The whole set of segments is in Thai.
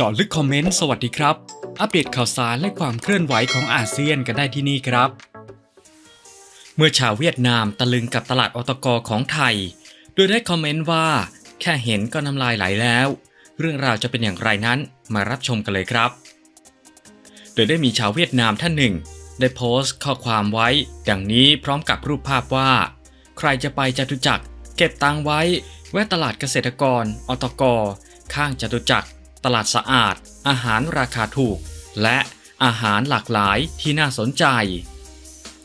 เจาะลึกคอมเมนต์สวัสดีครับ อัปเดตข่าวสารและความเคลื่อนไหวของอาเซียนกันได้ที่นี่ครับ เมื่อชาวเวียดนามตะลึงกับตลาดอตกของไทย โดยได้คอมเมนต์ว่า แค่เห็นก็น้ำลายไหลแล้ว เรื่องราวจะเป็นอย่างไรนั้นมารับชมกันเลยครับ โดยได้มีชาวเวียดนามท่านหนึ่ง ได้โพสต์ข้อความไว้ดังนี้พร้อมกับรูปภาพว่า ใครจะไปจตุจักรเก็บตังไว้แวะตลาดเกษตรกรอตกข้างจตุจักร ลาดสะอาด อาหารราคาถูก และอาหารหลากหลายที่น่าสนใจ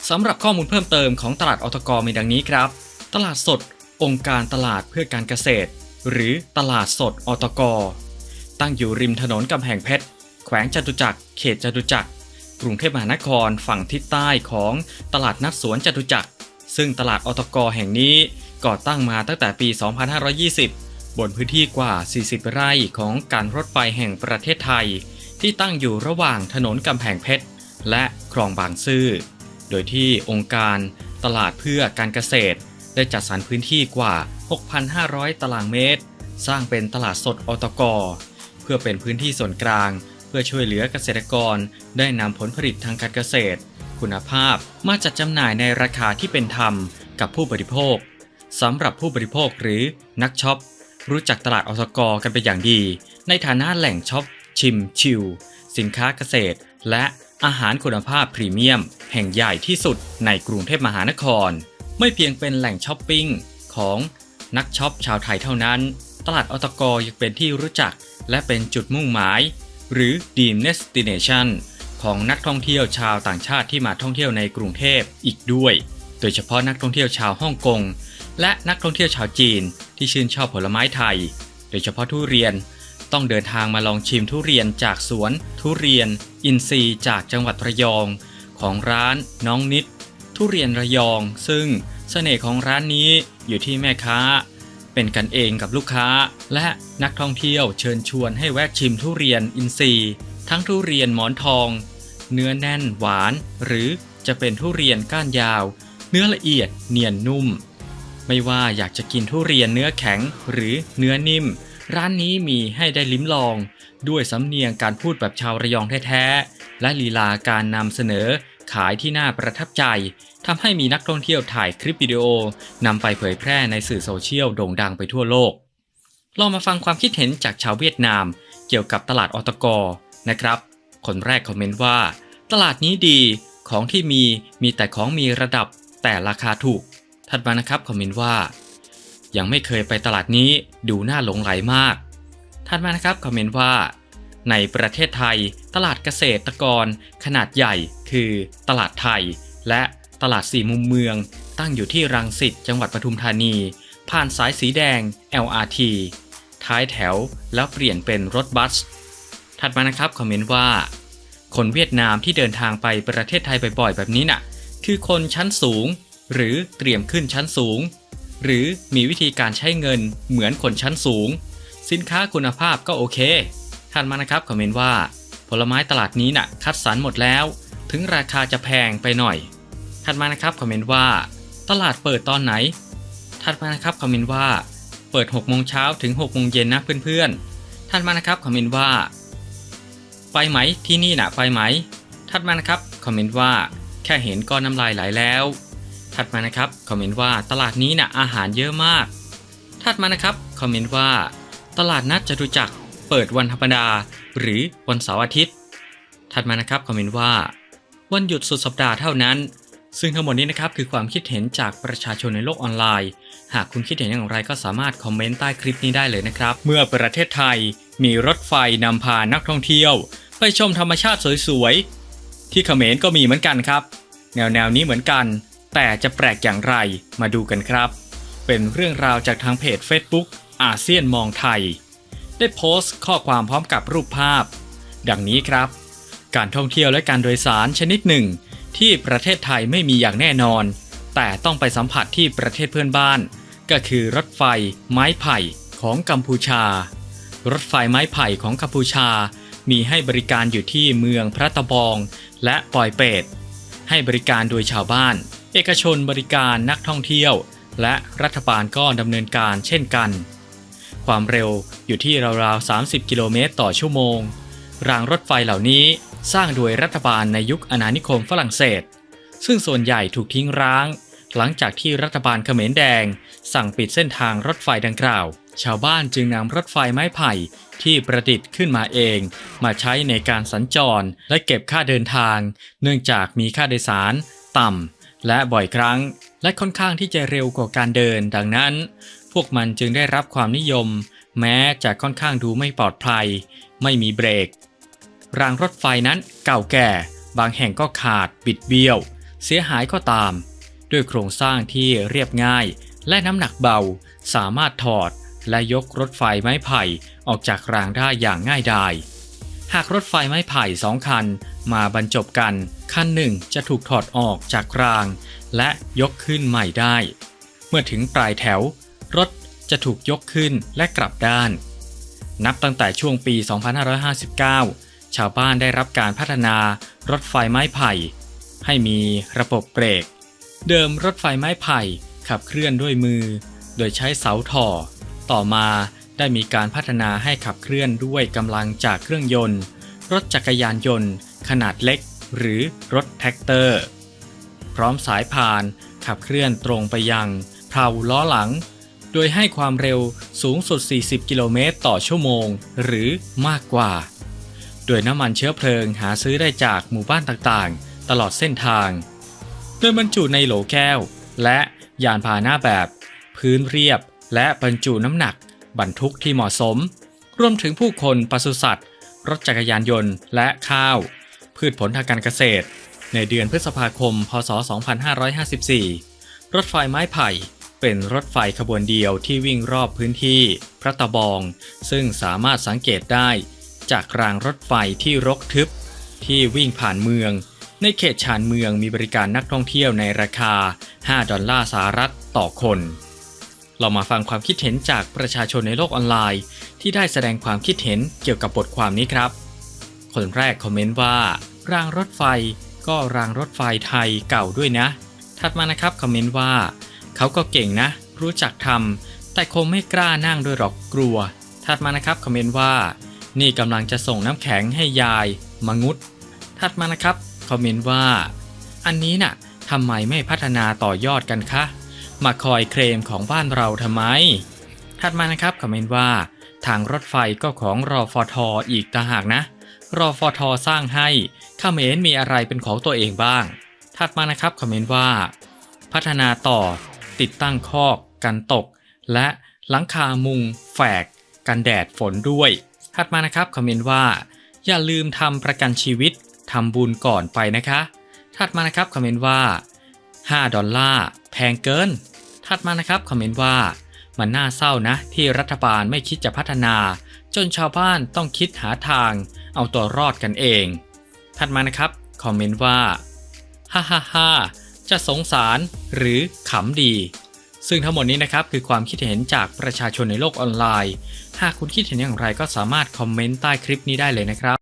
สำหรับข้อมูลเพิ่มเติมของตลาดอตกมีดังนี้ครับ ตลาดสด องค์การตลาดเพื่อการเกษตร หรือตลาดสดอตก ตั้งอยู่ริมถนนกำแพงเพชร แขวงจตุจักร เขตจตุจักร กรุงเทพมหานครฝั่งทิศใต้ของตลาดนัดสวนจตุจักร ซึ่งตลาดอตกแห่งนี้ก่อตั้งมาตั้งแต่ปี 2520 บนพื้นที่กว่า 40 ไร่ของการรถไฟแห่งประเทศไทย ที่ตั้งอยู่ระหว่างถนนกำแพงเพชร และคลองบางซื่อ โดยที่องค์การตลาดเพื่อการเกษตร ได้จัดสรรพื้นที่กว่า 6,500 ตารางเมตร สร้างเป็นตลาดสดอตกเพื่อเป็นพื้นที่ส่วนกลาง เพื่อช่วยเหลือเกษตรกร ได้นำผลผลิตทางการเกษตร คุณภาพมาจัดจำหน่ายในราคาที่เป็นธรรมกับผู้บริโภคสำหรับผู้บริโภคหรือนักช็อป รู้จักตลาดอตกอกันเป็นอย่างดี ในฐานะแหล่งช็อปชิมชิลสินค้าเกษตร และอาหารคุณภาพพรีเมียม แห่งใหญ่ที่สุดในกรุงเทพมหานคร ไม่เพียงเป็นแหล่งช้อปปิ้งของนักช็อปชาวไทยเท่านั้น ตลาดอตกยังเป็นที่รู้จักและเป็นจุดมุ่งหมาย หรือ Dream Destination ของนักท่องเที่ยวชาวต่างชาติที่มาท่องเที่ยวในกรุงเทพอีกด้วย โดยเฉพาะนักท่องเที่ยวชาวฮ่องกง และนักท่องเที่ยวชาวจีนที่ชื่นชอบผลไม้ไทย โดยเฉพาะทุเรียนต้องเดินทางมาลองชิมทุเรียนจากสวน ทุเรียน อินทรีย์จากจังหวัดระยอง ของร้านน้องนิด ทุเรียนระยอง ซึ่งเสน่ห์ของร้านนี้อยู่ที่แม่ค้า เป็นกันเองกับลูกค้า และนักท่องเที่ยวเชิญชวนให้แวะชิมทุเรียนอินทรีย์ ทั้งทุเรียนหมอนทอง เนื้อแน่นหวาน หรือจะเป็นทุเรียนก้านยาว เนื้อละเอียดเนียนนุ่ม ไม่ว่าอยากจะกินทุเรียนเนื้อแข็งหรือเนื้อนิ่ม ร้านนี้มีให้ได้ลิ้มลอง ด้วยสำเนียงการพูดแบบชาวระยองแท้ๆ และลีลาการนำเสนอขายที่น่าประทับใจทำให้มีนักท่องเที่ยวถ่ายคลิปวิดีโอนำไปเผยแพร่ในสื่อโซเชียลโด่งดังไปทั่วโลกเรามาฟังความคิดเห็นจากชาวเวียดนาม เกี่ยวกับตลาดอตกนะครับ คนแรกคอมเมนต์ว่า ตลาดนี้ดีของที่มีมีแต่ของมีระดับแต่ราคาถูก ถัดมานะครับคอมเมนต์ว่า ยังไม่เคยไปตลาดนี้ดูน่าหลงไหลมาก ถัดมานะครับคอมเมนต์ว่า ในประเทศไทย ตลาดเกษตรกร ขนาดใหญ่ คือตลาดไทย และตลาดสี่มุมเมือง ตั้งอยู่ที่รังสิตจังหวัดปทุมธานี ผ่านสายสีแดง LRT ท้ายแถวแล้วเปลี่ยนเป็นรถบัส ถัดมานะครับคอมเมนต์ว่า คนเวียดนามที่เดินทางไปประเทศไทยบ่อยๆ แบบนี้น่ะ คือคนชั้นสูง หรือเตรียมขึ้นชั้นสูง หรือมีวิธีการใช้เงินเหมือนคนชั้นสูง สินค้าคุณภาพก็โอเคถัดมานะครับคอมเมนต์ว่า ผลไม้ตลาดนี้น่ะคัดสรรหมดแล้ว ถึงราคาจะแพงไปหน่อยถัดมานะครับคอมเมนต์ว่า ตลาดเปิดตอนไหนถัดมานะครับคอมเมนต์ว่า เปิด6โมงเช้าถึง6โมงเย็นนะเพื่อนๆถัดมานะครับคอมเมนต์ว่า ไปไหมที่นี่น่ะไปไหมถัดมานะครับคอมเมนต์ว่าแค่เห็นก็น้ำลายไหลแล้ว ถัดมานะครับคอมเมนต์ว่าตลาดนี้น่ะอาหารเยอะมาก ถัดมานะครับคอมเมนต์ว่า ตลาดนัดจตุจักรเปิดวันธรรมดา หรือวันเสาร์อาทิตย์ ถัดมานะครับคอมเมนต์ว่า วันหยุดสุดสัปดาห์เท่านั้น ซึ่งทั้งหมดนี้นะครับคือความคิดเห็นจากประชาชนในโลกออนไลน์ หากคุณคิดเห็นอย่างไรก็สามารถคอมเมนต์ใต้คลิปนี้ได้เลยนะครับ เมื่อประเทศไทยมีรถไฟนำพานักท่องเที่ยว ไปชมธรรมชาติสวยๆที่เขมรก็มีเหมือนกันครับ แนวแนวๆนี้เหมือนกัน แต่จะแปลกอย่างไรมาดูกันครับ เป็นเรื่องราวจากทางเพจ Facebook อาเซียนมองไทย ได้โพสต์ข้อความพร้อมกับรูปภาพ ดังนี้ครับ การท่องเที่ยวและการโดยสารชนิดหนึ่ง ที่ประเทศไทยไม่มีอย่างแน่นอน แต่ต้องไปสัมผัสที่ประเทศเพื่อนบ้าน ก็คือรถไฟไม้ไผ่ของกัมพูชา รถไฟไม้ไผ่ของกัมพูชา มีให้บริการอยู่ที่เมืองพระตะบองและปอยเปตให้บริการโดยชาวบ้าน เอกชนบริการนักท่องเที่ยว และรัฐบาลก็ดำเนินการเช่นกัน ความเร็วอยู่ที่ราวๆ 30 กิโลเมตรต่อชั่วโมง รางรถไฟเหล่านี้สร้างโดยรัฐบาลในยุคอาณานิคมฝรั่งเศส ซึ่งส่วนใหญ่ถูกทิ้งร้าง หลังจากที่รัฐบาลเขมรแดง สั่งปิดเส้นทางรถไฟดังกล่าว ชาวบ้านจึงนำรถไฟไม้ไผ่ที่ประดิษฐ์ขึ้นมาเอง มาใช้ในการสัญจรและเก็บค่าเดินทาง เนื่องจากมีค่าโดยสารต่ำ และบ่อยครั้งและค่อนข้างที่จะเร็วกว่าการเดิน ดังนั้น พวกมันจึงได้รับความนิยม แม้จะค่อนข้างดูไม่ปลอดภัย ไม่มีเบรก รางรถไฟนั้นเก่าแก่ บางแห่งก็ขาดบิดเบี้ยว เสียหายก็ตาม ด้วยโครงสร้างที่เรียบง่าย และน้ำหนักเบาสามารถถอดและยกรถไฟไม้ไผ่ออกจากรางได้อย่างง่ายดาย หากรถไฟไม้ไผ่สองคันมาบรรจบกัน คันหนึ่งจะถูกถอดออกจากราง และยกขึ้นใหม่ได้ เมื่อถึงปลายแถว รถจะถูกยกขึ้นและกลับด้าน นับตั้งแต่ช่วงปี 2559 ชาวบ้านได้รับการพัฒนารถไฟไม้ไผ่ ให้มีระบบเบรก เดิมรถไฟไม้ไผ่ขับเคลื่อนด้วยมือ โดยใช้เสาถ่อ ต่อมาได้มีการพัฒนาให้ขับเคลื่อนด้วยกำลังจากเครื่องยนต์ รถจักรยานยนต์ ขนาดเล็ก หรือรถแท็กเตอร์ พร้อมสายพานขับเคลื่อนตรงไปยังเพลาล้อหลัง โดยให้ความเร็วสูงสุด 40 กิโลเมตรต่อชั่วโมง หรือมากกว่า โดยน้ำมันเชื้อเพลิงหาซื้อได้จากหมู่บ้านต่างๆ ตลอดเส้นทาง โดยบรรจุในโหลแก้ว และยานพาหนะแบบ พื้นเรียบและบรรจุน้ำหนัก บรรทุกที่เหมาะสม รวมถึงผู้คนปศุสัตว์ รถจักรยานยนต์และข้าว พืชผลทางการเกษตร ในเดือนพฤษภาคม พศ 2554 รถไฟไม้ไผ่ เป็นรถไฟขบวนเดียวที่วิ่งรอบพื้นที่ พระตะบอง ซึ่งสามารถสังเกตได้จากรางรถไฟที่รกทึบ ที่วิ่งผ่านเมือง ในเขตชานเมืองมีบริการนักท่องเที่ยวในราคา 5 ดอลลาร์สหรัฐต่อคน เรามาฟังความคิดเห็นจากประชาชนในโลกออนไลน์ ที่ได้แสดงความคิดเห็นเกี่ยวกับบทความนี้ครับ คนแรกคอมเมนต์ว่า รางรถไฟก็รางรถไฟไทยเก่าด้วยนะ ถัดมานะครับคอมเมนต์ว่า เขาก็เก่งนะ รู้จักทำแต่คงไม่กล้านั่งด้วยหรอกกลัว ถัดมานะครับคอมเมนต์ว่า นี่กำลังจะส่งน้ำแข็งให้ยายมางุดถัดมานะครับคอมเมนต์ว่า อันนี้น่ะทำไมไม่พัฒนาต่อยอดกันคะ มาคอยเคลมของบ้านเราทำไม ถัดมานะครับคอมเมนต์ว่า ทางรถไฟก็ของรอฟอทออีกต่างหากนะ รอฟอทอสร้างให้เขมรมีอะไรเป็นของตัวเองบ้าง ถัดมานะครับคอมเมนต์ว่า พัฒนาต่อ ติดตั้งคอกกันตก และหลังคามุง แฝก กันแดดฝนด้วย ถัดมานะครับคอมเมนต์ว่า อย่าลืมทำประกันชีวิตทำบุญก่อนไปนะคะ ถัดมานะครับคอมเมนต์ว่า 5 ดอลลาร์แพงเกิน ถัดมานะครับคอมเมนต์ว่า มันน่าเศร้านะที่รัฐบาลไม่คิดจะพัฒนา จนชาวบ้านต้องคิดหาทางเอาตัวรอดกันเอง ถัดมานะครับ คอมเมนต์ว่า ฮ่าฮ่าฮ่าจะสงสารหรือขำดี ซึ่งทั้งหมดนี้นะครับคือความคิดเห็นจากประชาชนในโลกออนไลน์ หากคุณคิดเห็นอย่างไรก็สามารถคอมเมนต์ใต้คลิปนี้ได้เลยนะครับ